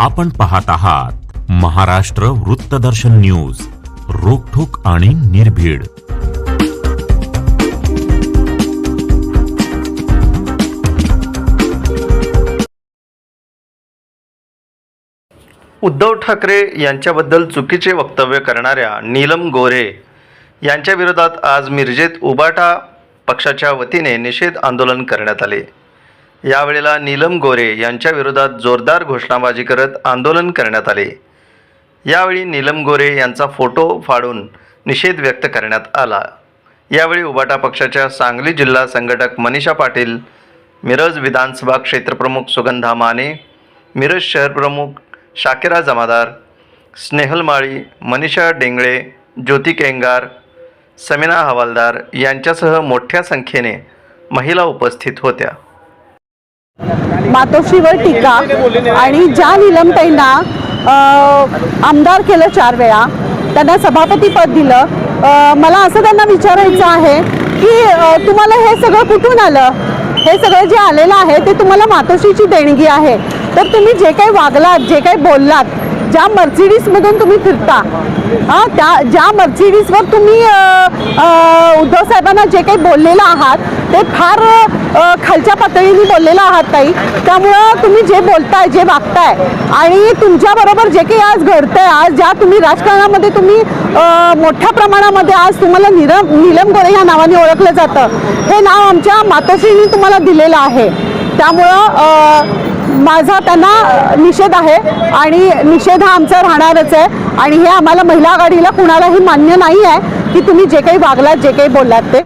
आपण पाहत आहात महाराष्ट्र वृत्तदर्शन न्यूज रोखोक आणि निर्भीड. उद्धव ठाकरे यांच्याबद्दल चुकीचे वक्तव्य करणाऱ्या नीलम गोरे यांच्या विरोधात आज मिरजेत उबाटा पक्षाच्या वतीने निषेध आंदोलन करण्यात आले. यावेळेला नीलम गोरे यांच्या विरोधात जोरदार घोषणाबाजी करत आंदोलन करण्यात आले. यावेळी नीलम गोरे यांचा फोटो फाडून निषेध व्यक्त करण्यात आला. यावेळी उबाटा पक्षाच्या सांगली जिल्हा संघटक मनीषा पाटील मिरज विधानसभा क्षेत्रप्रमुख सुगंधा माने मिरज शहरप्रमुख शाकिरा जमादार स्नेहल माळी मनीषा डेंगळे ज्योती केंगार समिना हवालदार यांच्यासह मोठ्या संख्येने महिला उपस्थित होत्या. मातोश्रीवर टीका आणि ज्या निलमताईंना आमदार केलं चार वेळा त्यांना सभापतीपद दिलं. मला असं त्यांना विचारायचं आहे की तुम्हाला हे सगळं कुठून आलं? हे सगळं जे आलेलं आहे ते तुम्हाला मातोश्रीची देणगी आहे. तर तुम्ही जे काही वागलात जे काही बोललात ज्या मर्सिडीजमधून तुम्ही फिरता हां त्या ज्या मर्सिडीजवर तुम्ही उद्धव साहेबांना जे काही बोललेलं आहात ते फार खालच्या पातळीने बोललेलं आहात ताई. त्यामुळं तुम्ही जे बोलताय जे वागताय आणि तुमच्याबरोबर जे काही आज घडतंय आज ज्या तुम्ही राजकारणामध्ये तुम्ही मोठ्या प्रमाणामध्ये आज तुम्हाला निरम नीलम गोरे या नावाने ओळखलं जातं. हे नाव आमच्या मातोश्रीने तुम्हाला दिलेलं आहे. त्यामुळं माझा त्यांना निषेध आहे आणि निषेध हा आमचा राहणारच आहे. आणि हे आम्हाला महिला आघाडीला कुणालाही मान्य नाही आहे की तुम्ही जे काही वागलात जे काही बोललात ते.